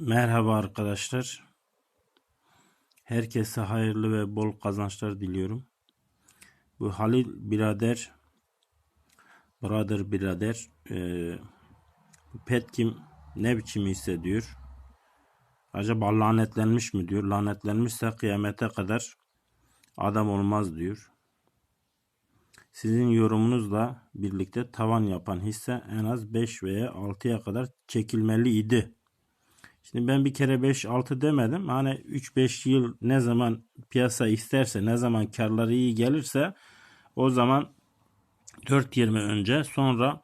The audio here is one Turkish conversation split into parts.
Merhaba arkadaşlar. Herkese hayırlı ve bol kazançlar diliyorum. Bu Halil birader, brother birader, eee Petkim ne biçim hissediyor? Acaba lanetlenmiş mi diyor. Lanetlenmişse kıyamete kadar adam olmaz diyor. Sizin yorumunuzla birlikte tavan yapan hisse en az 5 veya 6'ya kadar çekilmeli idi. Şimdi ben bir kere 5-6 demedim. Hani 3-5 yıl ne zaman piyasa isterse, ne zaman karları iyi gelirse o zaman 4.20 önce sonra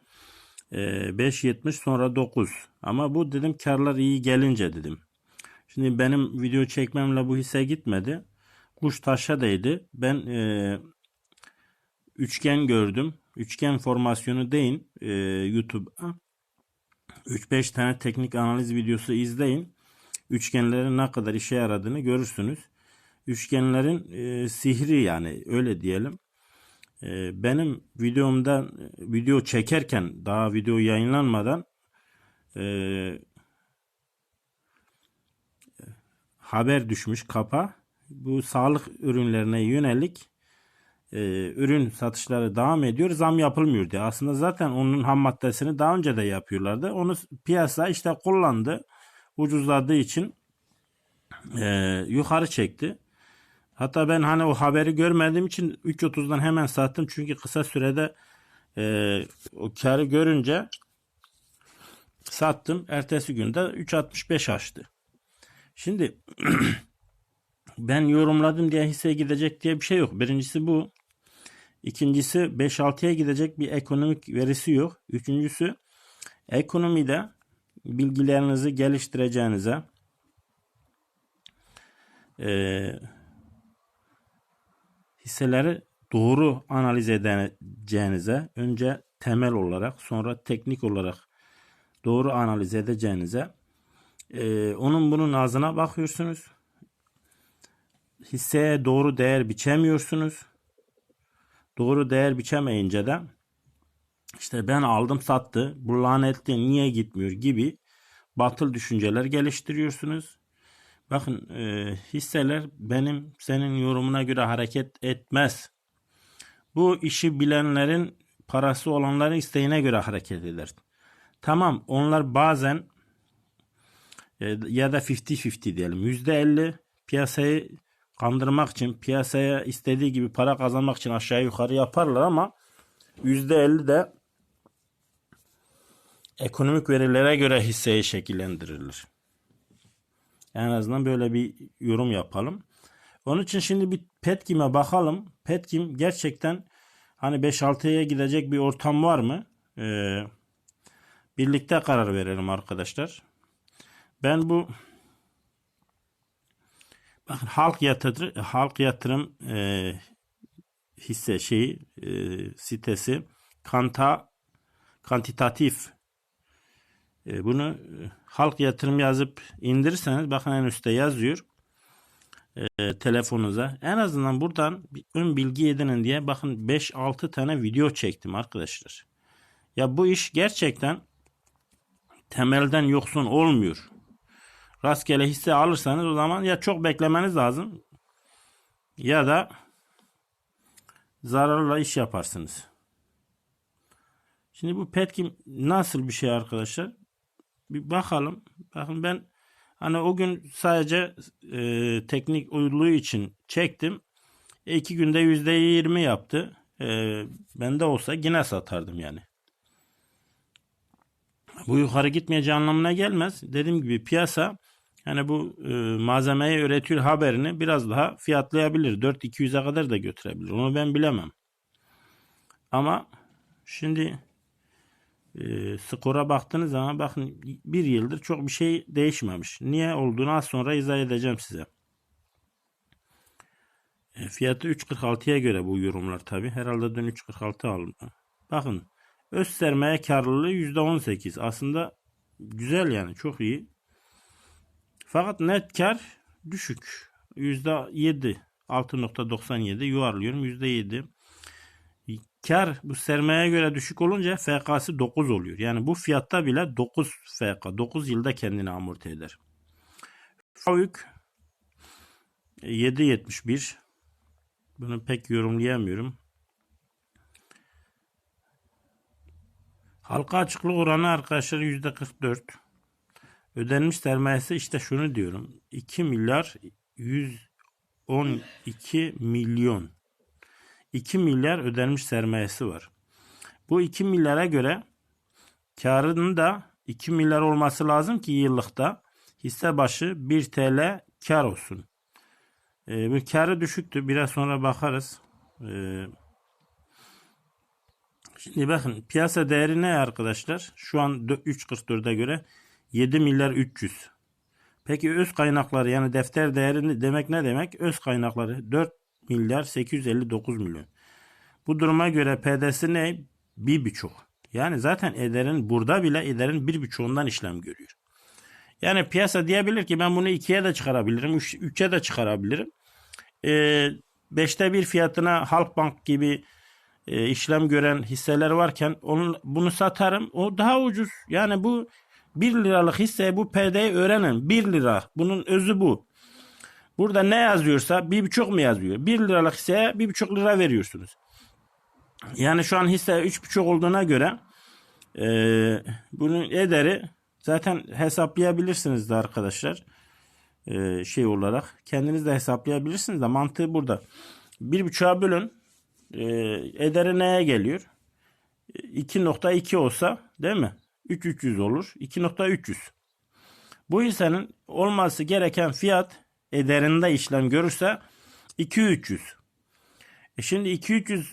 e, 5.70 sonra 9. Ama bu dedim karlar iyi gelince dedim. Şimdi benim video çekmemle bu hisse gitmedi. Kuş taşa değdi. Ben e, üçgen gördüm. Üçgen formasyonu deyin e, YouTube'a. 3-5 tane teknik analiz videosu izleyin. Üçgenlerin ne kadar işe yaradığını görürsünüz. Üçgenlerin e, sihri yani öyle diyelim. E, benim videomda video çekerken daha video yayınlanmadan e, haber düşmüş kapa. Bu sağlık ürünlerine yönelik e, ürün satışları devam ediyor. Zam yapılmıyor diye. Aslında zaten onun ham maddesini daha önce de yapıyorlardı. Onu piyasa işte kullandı. Ucuzladığı için e, yukarı çekti. Hatta ben hani o haberi görmediğim için 3.30'dan hemen sattım. Çünkü kısa sürede e, o karı görünce sattım. Ertesi günde 3.65 açtı. Şimdi ben yorumladım diye hisse gidecek diye bir şey yok. Birincisi bu. İkincisi 5-6'ya gidecek bir ekonomik verisi yok. Üçüncüsü ekonomide bilgilerinizi geliştireceğinize e, hisseleri doğru analiz edeceğinize önce temel olarak sonra teknik olarak doğru analiz edeceğinize e, onun bunun ağzına bakıyorsunuz. Hisseye doğru değer biçemiyorsunuz. Doğru değer biçemeyince de işte ben aldım sattı bu lanetli niye gitmiyor gibi batıl düşünceler geliştiriyorsunuz. Bakın e, hisseler benim senin yorumuna göre hareket etmez. Bu işi bilenlerin parası olanların isteğine göre hareket eder. Tamam onlar bazen e, ya da 50-50 diyelim %50 piyasayı kandırmak için piyasaya istediği gibi para kazanmak için aşağı yukarı yaparlar ama %50 de ekonomik verilere göre hisseyi şekillendirilir. En azından böyle bir yorum yapalım. Onun için şimdi bir Petkim'e bakalım. Petkim gerçekten hani 5-6'ya gidecek bir ortam var mı? Ee, birlikte karar verelim arkadaşlar. Ben bu halk yatırım halk yatırım e, hisse şeyi e, sitesi kanta kantitatif e, bunu e, halk yatırım yazıp indirirseniz bakın en üstte yazıyor e, telefonunuza. En azından buradan bir ön bilgi edinin diye bakın 5-6 tane video çektim arkadaşlar. Ya bu iş gerçekten temelden yoksun olmuyor. Rastgele hisse alırsanız o zaman ya çok beklemeniz lazım ya da zararla iş yaparsınız. Şimdi bu Petkim nasıl bir şey arkadaşlar? Bir bakalım. Bakın ben hani o gün sadece e, teknik uyluğu için çektim. E, iki günde yüzde yirmi yaptı. E, ben de olsa yine satardım yani. Bu yukarı gitmeyeceği anlamına gelmez. Dediğim gibi piyasa yani bu e, malzemeyi üretiyor haberini biraz daha fiyatlayabilir. 4-200'e kadar da götürebilir. Onu ben bilemem. Ama şimdi e, skora baktığınız zaman bakın bir yıldır çok bir şey değişmemiş. Niye olduğunu az sonra izah edeceğim size. E, fiyatı 3.46'ya göre bu yorumlar tabi. Herhalde dün 3.46 aldım. Bakın öz sermaye karlılığı %18. Aslında güzel yani çok iyi. Fakat net kar düşük. %7. 6.97 yuvarlıyorum %7. Kar bu sermayeye göre düşük olunca FK'sı 9 oluyor. Yani bu fiyatta bile 9 FK 9 yılda kendini amorti eder. FAVÜK 7.71 bunu pek yorumlayamıyorum. Halka açıklık oranı arkadaşlar %44. Ödenmiş sermayesi işte şunu diyorum. 2 milyar 112 milyon. 2 milyar ödenmiş sermayesi var. Bu 2 milyara göre karının da 2 milyar olması lazım ki yıllıkta hisse başı 1 TL kar olsun. Ee, bu karı düşüktü. Biraz sonra bakarız. Ee, şimdi bakın piyasa değeri ne arkadaşlar? Şu an 3.44'e göre 7 milyar 300. Peki öz kaynakları yani defter değerini demek ne demek? Öz kaynakları 4 milyar 859 milyon. Bu duruma göre PD'si ne? Bir buçuk. Yani zaten ederin burada bile ederin bir buçuğundan işlem görüyor. Yani piyasa diyebilir ki ben bunu ikiye de çıkarabilirim, üç, üçe de çıkarabilirim. Ee, beşte bir fiyatına Halkbank gibi e, işlem gören hisseler varken onun, bunu satarım. O daha ucuz. Yani bu 1 liralık hisse bu PD'yi öğrenin. 1 lira. Bunun özü bu. Burada ne yazıyorsa bir buçuk mu yazıyor? 1 liralık hisseye bir buçuk lira veriyorsunuz. Yani şu an hisse üç buçuk olduğuna göre e, bunun ederi zaten hesaplayabilirsiniz de arkadaşlar. E, şey olarak kendiniz de hesaplayabilirsiniz de mantığı burada. Bir buçuğa bölün e, ederi neye geliyor? 2.2 olsa değil mi? 3.300 olur. 2.300. Bu hissenin olması gereken fiyat ederinde işlem görürse 2.300. E şimdi 2.300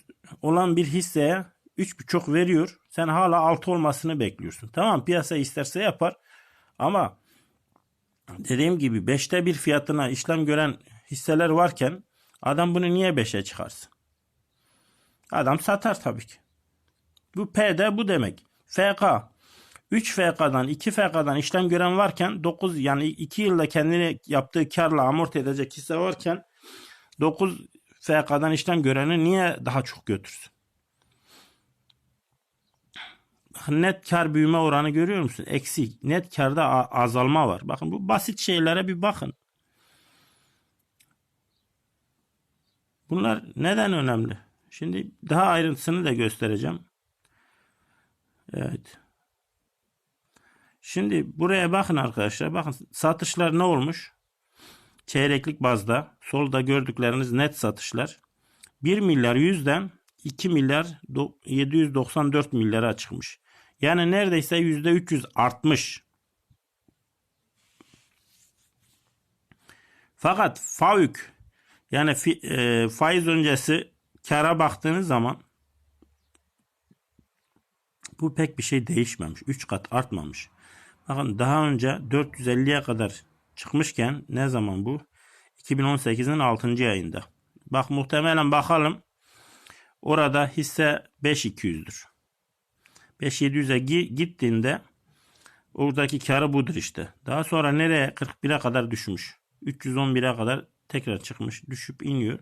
olan bir hisseye 3.5 veriyor. Sen hala 6 olmasını bekliyorsun. Tamam piyasa isterse yapar. Ama dediğim gibi 5'te bir fiyatına işlem gören hisseler varken adam bunu niye 5'e çıkarsın? Adam satar tabii ki. Bu PD bu demek. FK 3 FK'dan 2 FK'dan işlem gören varken 9 yani 2 yılda kendini yaptığı karla amorti edecek hisse varken 9 FK'dan işlem göreni niye daha çok götürsün? Net kar büyüme oranı görüyor musun? Eksi. Net karda azalma var. Bakın bu basit şeylere bir bakın. Bunlar neden önemli? Şimdi daha ayrıntısını da göstereceğim. Evet. Şimdi buraya bakın arkadaşlar. Bakın satışlar ne olmuş? Çeyreklik bazda solda gördükleriniz net satışlar 1 milyar 100'den 2 milyar 794 milyara çıkmış. Yani neredeyse %300 artmış. Fakat FAVÜK yani e, faiz öncesi kara baktığınız zaman bu pek bir şey değişmemiş. 3 kat artmamış. Bakın daha önce 450'ye kadar çıkmışken ne zaman bu? 2018'in 6. ayında. Bak muhtemelen bakalım. Orada hisse 5200'dür. 5700'e gittiğinde oradaki karı budur işte. Daha sonra nereye? 41'e kadar düşmüş. 311'e kadar tekrar çıkmış. Düşüp iniyor.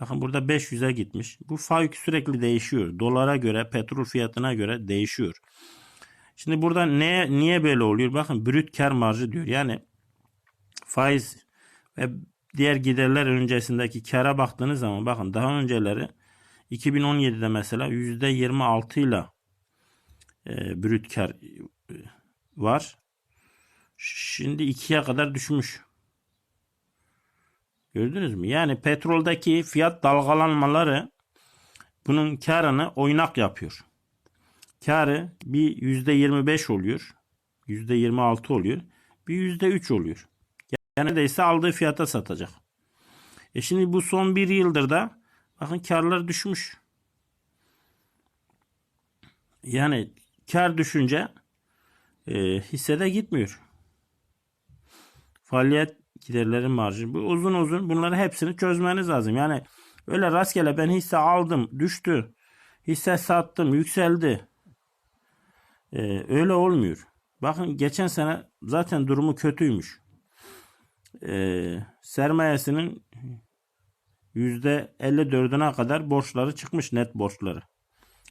Bakın burada 500'e gitmiş. Bu faik sürekli değişiyor. Dolara göre, petrol fiyatına göre değişiyor. Şimdi burada ne niye böyle oluyor? Bakın brüt kar marjı diyor. Yani faiz ve diğer giderler öncesindeki kara baktığınız zaman bakın daha önceleri 2017'de mesela %26 ile e, brüt kar e, var. Şimdi 2'ye kadar düşmüş. Gördünüz mü? Yani petroldeki fiyat dalgalanmaları bunun karını oynak yapıyor. Karı bir %25 oluyor. %26 oluyor. Bir %3 oluyor. Yani neredeyse aldığı fiyata satacak. E şimdi bu son bir yıldır da bakın karlar düşmüş. Yani kar düşünce e, hissede gitmiyor. Faaliyet giderlerin marjı. Bu uzun uzun bunları hepsini çözmeniz lazım. Yani öyle rastgele ben hisse aldım, düştü. Hisse sattım, yükseldi. Ee, öyle olmuyor. Bakın geçen sene zaten durumu kötüymüş. Ee, sermayesinin %54'üne kadar borçları çıkmış net borçları.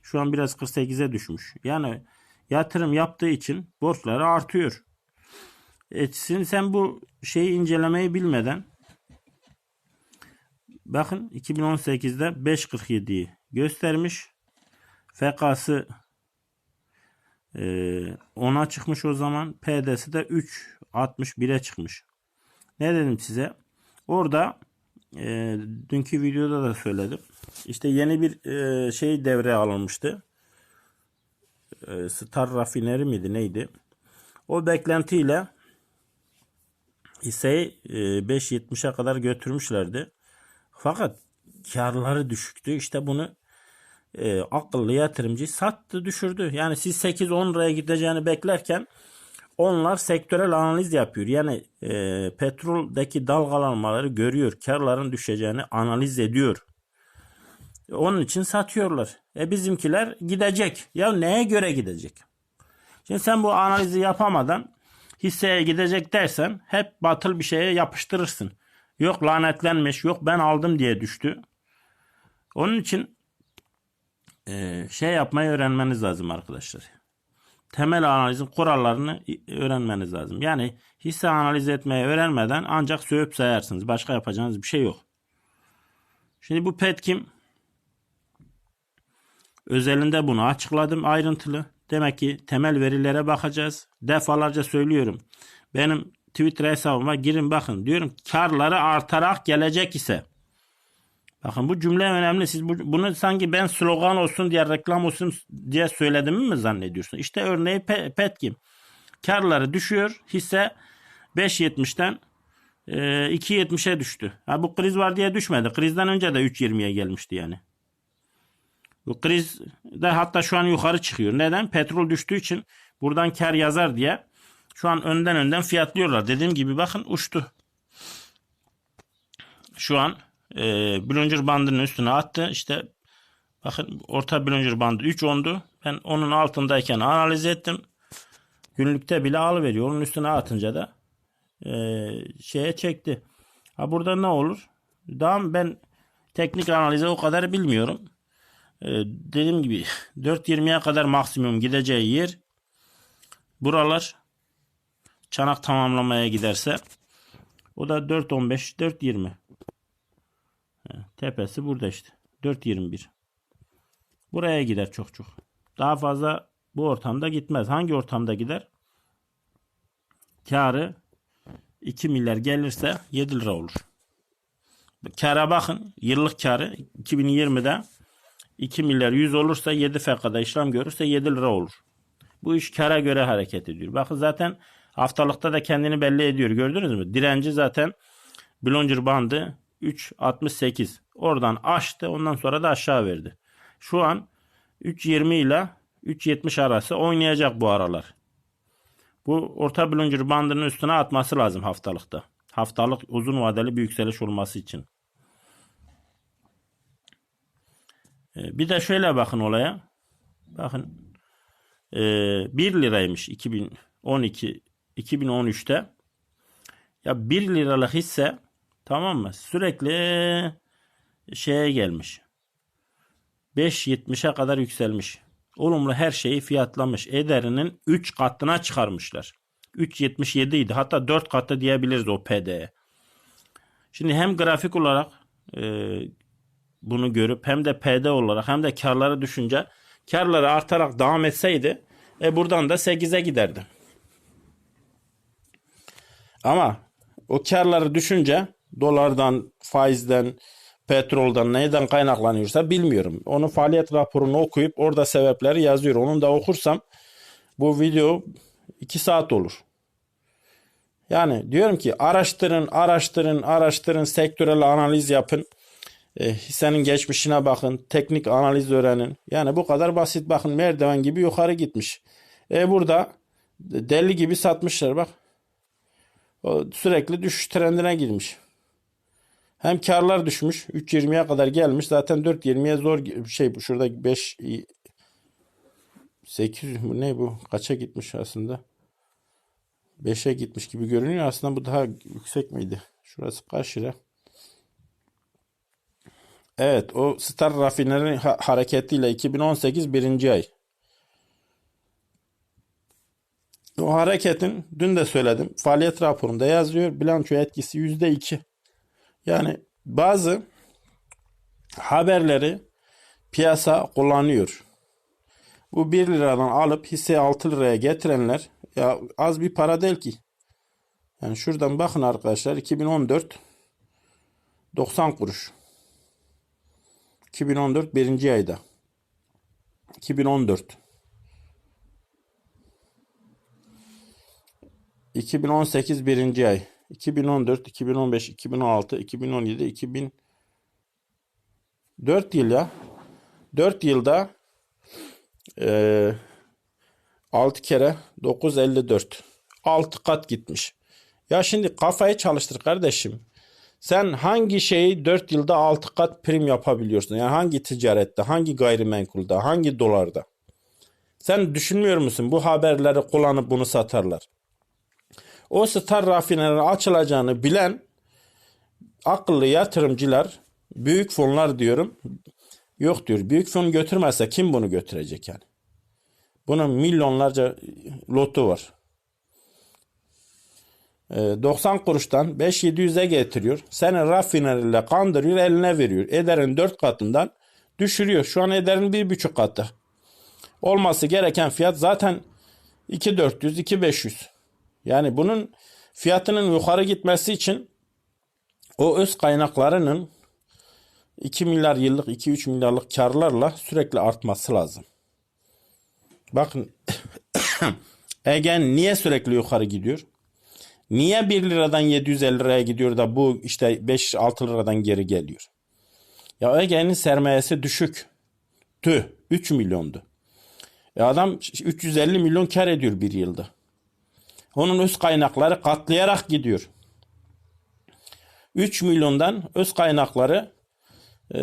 Şu an biraz 48'e düşmüş. Yani yatırım yaptığı için borçları artıyor. etsin sen bu şeyi incelemeyi bilmeden bakın 2018'de 5.47'yi göstermiş. FK'sı e, 10'a çıkmış o zaman. PD'si de 3.61'e çıkmış. Ne dedim size? Orada e, dünkü videoda da söyledim. İşte yeni bir e, şey devreye alınmıştı. E, Star rafineri miydi neydi? O beklentiyle hisseyi e, 5.70'e kadar götürmüşlerdi. Fakat karları düşüktü. İşte bunu e, akıllı yatırımcı sattı düşürdü. Yani siz 8-10 liraya gideceğini beklerken onlar sektörel analiz yapıyor. Yani e, petroldeki dalgalanmaları görüyor. Karların düşeceğini analiz ediyor. Onun için satıyorlar. E bizimkiler gidecek. Ya neye göre gidecek? Şimdi sen bu analizi yapamadan hisseye gidecek dersen hep batıl bir şeye yapıştırırsın. Yok lanetlenmiş, yok ben aldım diye düştü. Onun için e, şey yapmayı öğrenmeniz lazım arkadaşlar. Temel analizin kurallarını öğrenmeniz lazım. Yani hisse analiz etmeyi öğrenmeden ancak sövüp sayarsınız. Başka yapacağınız bir şey yok. Şimdi bu Petkim özelinde bunu açıkladım ayrıntılı. Demek ki temel verilere bakacağız. Defalarca söylüyorum. Benim Twitter hesabıma girin bakın. Diyorum karları artarak gelecek ise. Bakın bu cümle önemli. Siz bu, bunu sanki ben slogan olsun diye reklam olsun diye söyledim mi zannediyorsun? İşte örneği Pe Petkim. Karları düşüyor. Hisse 5.70'ten e, 2.70'e düştü. Ha, bu kriz var diye düşmedi. Krizden önce de 3.20'ye gelmişti yani. Bu kriz de hatta şu an yukarı çıkıyor. Neden? Petrol düştüğü için buradan kar yazar diye şu an önden önden fiyatlıyorlar. Dediğim gibi bakın uçtu. Şu an e, Bollinger bandının üstüne attı. İşte bakın orta Bollinger bandı 3 ondu. Ben onun altındayken analiz ettim. Günlükte bile alıveriyor. Onun üstüne atınca da e, şeye çekti. Ha burada ne olur? Daha ben teknik analize o kadar bilmiyorum. E, dediğim gibi 4.20'ye kadar maksimum gideceği yer buralar çanak tamamlamaya giderse o da 4.15 4.20 tepesi burada işte 4.21 buraya gider çok çok daha fazla bu ortamda gitmez hangi ortamda gider karı 2 milyar gelirse 7 lira olur kara bakın yıllık karı 2020'de 2 milyar 100 olursa 7 FK'da işlem görürse 7 lira olur. Bu iş kara göre hareket ediyor. Bakın zaten haftalıkta da kendini belli ediyor. Gördünüz mü? Direnci zaten Bollinger bandı 3.68. Oradan açtı. Ondan sonra da aşağı verdi. Şu an 3.20 ile 3.70 arası oynayacak bu aralar. Bu orta Bollinger bandının üstüne atması lazım haftalıkta. Haftalık uzun vadeli bir yükseliş olması için. Bir de şöyle bakın olaya. Bakın e, 1 liraymış 2012 2013'te. Ya 1 liralık hisse tamam mı? Sürekli şeye gelmiş. 5.70'e kadar yükselmiş. Olumlu her şeyi fiyatlamış. Ederinin 3 katına çıkarmışlar. 3.77 idi. Hatta 4 katı diyebiliriz o PD'ye. Şimdi hem grafik olarak e, bunu görüp hem de PD olarak hem de karları düşünce karları artarak devam etseydi e buradan da 8'e giderdi. Ama o karları düşünce dolardan, faizden, petroldan neyden kaynaklanıyorsa bilmiyorum. Onun faaliyet raporunu okuyup orada sebepleri yazıyor. Onu da okursam bu video 2 saat olur. Yani diyorum ki araştırın, araştırın, araştırın, sektörel analiz yapın. E, hissenin geçmişine bakın, teknik analiz öğrenin. Yani bu kadar basit bakın merdiven gibi yukarı gitmiş. E burada deli gibi satmışlar bak. O sürekli düşüş trendine girmiş. Hem karlar düşmüş. 3.20'ye kadar gelmiş. Zaten 4.20'ye zor şey bu. Şurada 5 8 bu ne bu? Kaça gitmiş aslında? 5'e gitmiş gibi görünüyor. Aslında bu daha yüksek miydi? Şurası kaç lira? Evet o Star Rafineri ha hareketiyle 2018 birinci ay. O hareketin dün de söyledim. Faaliyet raporunda yazıyor. Bilanço etkisi yüzde iki. Yani bazı haberleri piyasa kullanıyor. Bu 1 liradan alıp hisse 6 liraya getirenler ya az bir para değil ki. Yani şuradan bakın arkadaşlar 2014 90 kuruş. 2014 birinci ayda. 2014 2018 birinci ay. 2014, 2015, 2016, 2017, 2000 4 yıl ya. 4 yılda eee 6 kere 954. 6 kat gitmiş. Ya şimdi kafayı çalıştır kardeşim. Sen hangi şeyi 4 yılda 6 kat prim yapabiliyorsun? Yani hangi ticarette, hangi gayrimenkulde, hangi dolarda? Sen düşünmüyor musun bu haberleri kullanıp bunu satarlar? O star rafineri açılacağını bilen akıllı yatırımcılar, büyük fonlar diyorum. Yok diyor. Büyük fon götürmezse kim bunu götürecek yani? Bunun milyonlarca lotu var. Ee, 90 kuruştan 5-700'e getiriyor. Seni rafineriyle kandırıyor eline veriyor. Ederin 4 katından düşürüyor. Şu an ederin 1,5 katı. Olması gereken fiyat zaten 2400 2500. Yani bunun fiyatının yukarı gitmesi için o öz kaynaklarının 2 milyar yıllık 2-3 milyarlık karlarla sürekli artması lazım. Bakın Egen niye sürekli yukarı gidiyor? Niye 1 liradan 750 liraya gidiyor da bu işte 5-6 liradan geri geliyor? Ya Ege'nin sermayesi düşük. Tüh 3 milyondu. E adam 350 milyon kar ediyor bir yılda. Onun öz kaynakları katlayarak gidiyor. 3 milyondan öz kaynakları e,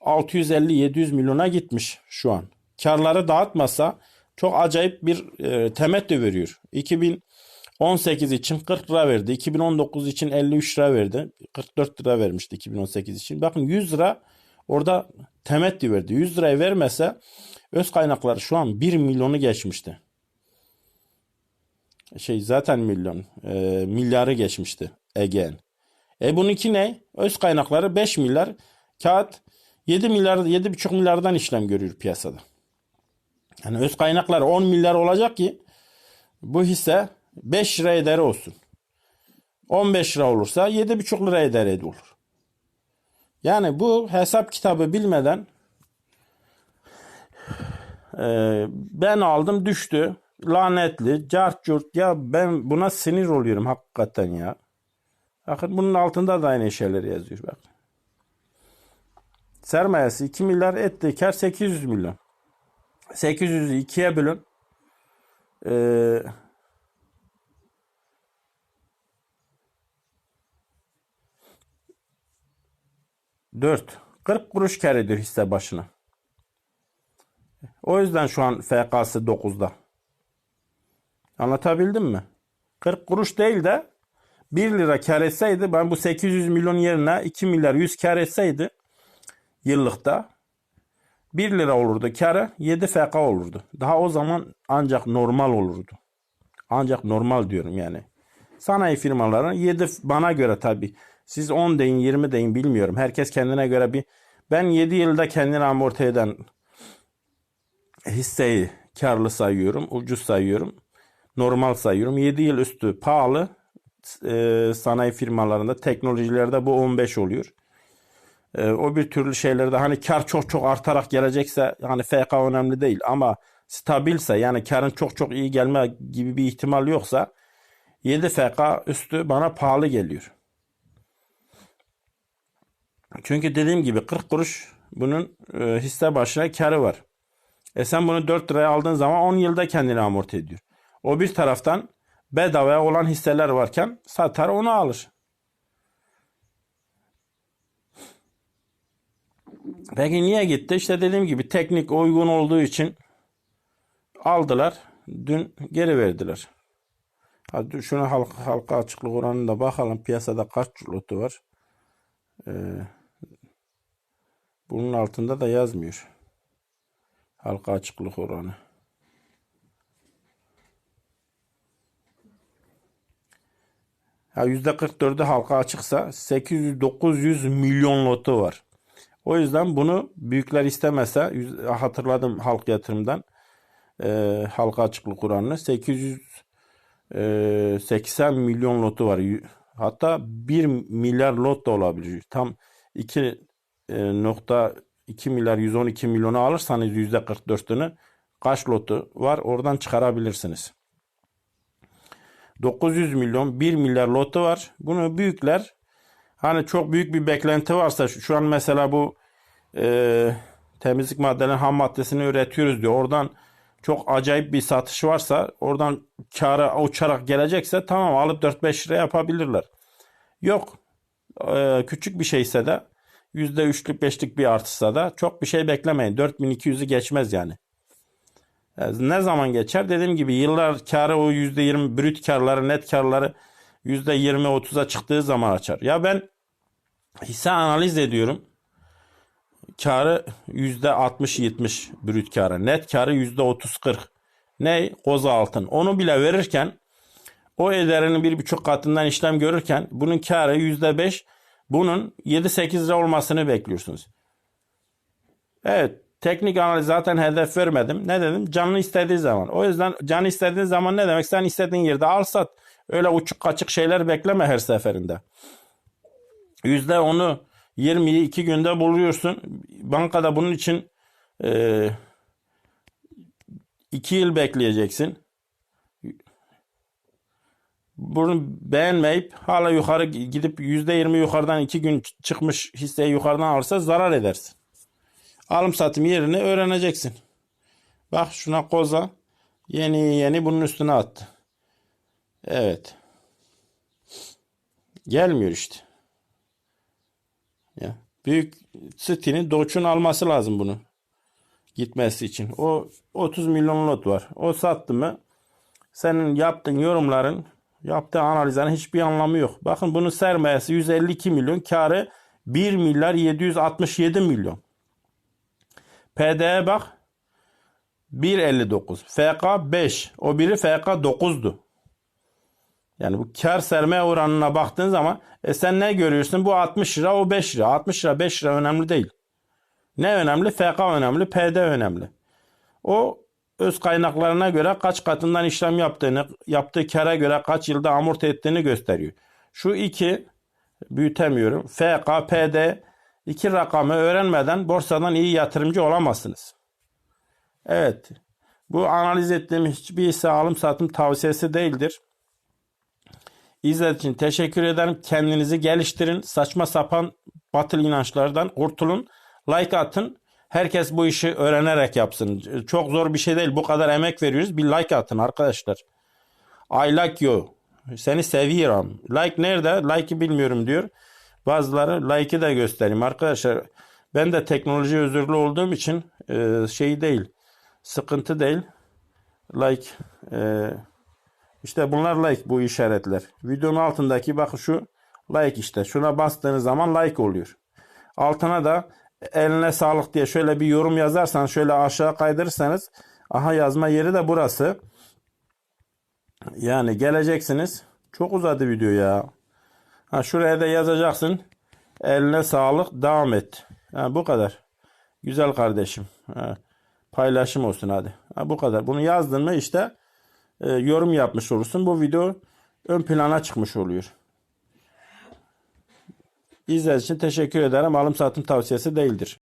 650-700 milyona gitmiş şu an. Karları dağıtmasa çok acayip bir e, temettü veriyor. 2018 için 40 lira verdi. 2019 için 53 lira verdi. 44 lira vermişti 2018 için. Bakın 100 lira orada temettü verdi. 100 lirayı vermese öz kaynakları şu an 1 milyonu geçmişti. Şey zaten milyon, e, milyarı geçmişti Ege'nin. E bununki ne? Öz kaynakları 5 milyar. Kağıt 7 milyar, 7,5 milyardan işlem görüyor piyasada. Yani öz kaynakları 10 milyar olacak ki bu hisse 5 lira eder olsun. 15 lira olursa 7,5 lira eder olur. Yani bu hesap kitabı bilmeden e, ben aldım düştü. Lanetli, cart curt. Ya ben buna sinir oluyorum hakikaten ya. Bakın bunun altında da aynı şeyler yazıyor bak. Sermayesi 2 milyar etti kar 800 milyon. 800'ü ikiye bölün. Ee, Dört. 40 kuruş kar hisse başına. O yüzden şu an FK'sı 9'da. Anlatabildim mi? 40 kuruş değil de 1 lira kar etseydi ben bu 800 milyon yerine 2 milyar 100 kar etseydi yıllıkta 1 lira olurdu karı 7 FK olurdu. Daha o zaman ancak normal olurdu. Ancak normal diyorum yani. Sanayi firmaların 7 bana göre tabi. Siz 10 deyin 20 deyin bilmiyorum. Herkes kendine göre bir ben 7 yılda kendini amorti eden hisseyi karlı sayıyorum, ucuz sayıyorum, normal sayıyorum. 7 yıl üstü pahalı e, sanayi firmalarında, teknolojilerde bu 15 oluyor. E, o bir türlü şeylerde hani kar çok çok artarak gelecekse hani FK önemli değil ama stabilse yani karın çok çok iyi gelme gibi bir ihtimal yoksa 7 FK üstü bana pahalı geliyor. Çünkü dediğim gibi 40 kuruş bunun e, hisse başına karı var. E sen bunu 4 liraya aldığın zaman 10 yılda kendini amorti ediyor. O bir taraftan bedavaya olan hisseler varken satar onu alır. Peki niye gitti? İşte dediğim gibi teknik uygun olduğu için aldılar. Dün geri verdiler. Hadi şuna halka, halka açıklık oranına bakalım. Piyasada kaç lotu var? Ee, bunun altında da yazmıyor. Halka açıklık oranı. %44'ü halka açıksa 800-900 milyon lotu var. O yüzden bunu büyükler istemese hatırladım halk yatırımdan e, halka açıklık oranını 880 milyon lotu var. Hatta 1 milyar lot da olabilir. Tam 2 nokta 2 milyar 112 milyonu alırsanız %44'ünü kaç lotu var oradan çıkarabilirsiniz. 900 milyon 1 milyar lotu var. Bunu büyükler hani çok büyük bir beklenti varsa şu, an mesela bu e, temizlik maddelerinin ham maddesini üretiyoruz diyor. Oradan çok acayip bir satış varsa oradan kâra uçarak gelecekse tamam alıp 4-5 lira yapabilirler. Yok e, küçük bir şeyse de %3'lük 5'lik bir artışsa da çok bir şey beklemeyin. 4200'ü geçmez yani. Ne zaman geçer? Dediğim gibi yıllar karı o %20 brüt karları net karları %20-30'a çıktığı zaman açar. Ya ben hisse analiz ediyorum. Karı %60-70 brüt karı. Net karı %30-40. Ne? Koza altın. Onu bile verirken o ederinin bir buçuk katından işlem görürken bunun karı %5 bunun 7-8 lira olmasını bekliyorsunuz. Evet. Teknik analiz zaten hedef vermedim. Ne dedim? Canlı istediği zaman. O yüzden canı istediğin zaman ne demek? Sen istediğin yerde al sat. Öyle uçuk kaçık şeyler bekleme her seferinde. Yüzde onu 20'yi 2 günde buluyorsun. Bankada bunun için 2 yıl bekleyeceksin. Bunu beğenmeyip hala yukarı gidip %20 yukarıdan 2 gün çıkmış hisseyi yukarıdan alırsa zarar edersin alım satım yerini öğreneceksin. Bak şuna koza yeni yeni bunun üstüne attı. Evet. Gelmiyor işte. Ya büyük City'nin Doç'un alması lazım bunu. Gitmesi için. O 30 milyon lot var. O sattı mı senin yaptığın yorumların yaptığı analizlerin hiçbir anlamı yok. Bakın bunun sermayesi 152 milyon, karı 1 milyar 767 milyon. PD'ye bak. 1.59. FK 5. O biri FK 9'du. Yani bu kar sermaye oranına baktığın zaman e sen ne görüyorsun? Bu 60 lira o 5 lira. 60 lira 5 lira önemli değil. Ne önemli? FK önemli. PD önemli. O öz kaynaklarına göre kaç katından işlem yaptığını, yaptığı kara göre kaç yılda amorti ettiğini gösteriyor. Şu iki büyütemiyorum. FK, PD iki rakamı öğrenmeden borsadan iyi yatırımcı olamazsınız. Evet. Bu analiz ettiğim hiçbir hisse alım satım tavsiyesi değildir. İzlediğiniz için teşekkür ederim. Kendinizi geliştirin. Saçma sapan batıl inançlardan kurtulun. Like atın. Herkes bu işi öğrenerek yapsın. Çok zor bir şey değil. Bu kadar emek veriyoruz. Bir like atın arkadaşlar. I like you. Seni seviyorum. Like nerede? Like'ı bilmiyorum diyor. Bazıları like'ı da göstereyim arkadaşlar. Ben de teknoloji özürlü olduğum için e, şey değil. Sıkıntı değil. Like e, işte bunlar like bu işaretler. Videonun altındaki bakın şu like işte. Şuna bastığınız zaman like oluyor. Altına da eline sağlık diye şöyle bir yorum yazarsan şöyle aşağı kaydırırsanız aha yazma yeri de burası. Yani geleceksiniz. Çok uzadı video ya. Ha şuraya da yazacaksın. Eline sağlık devam et. Ha, bu kadar. Güzel kardeşim. Ha, paylaşım olsun hadi. Ha, bu kadar. Bunu yazdın mı işte e, yorum yapmış olursun. Bu video ön plana çıkmış oluyor. İzlediğiniz için teşekkür ederim. Alım satım tavsiyesi değildir.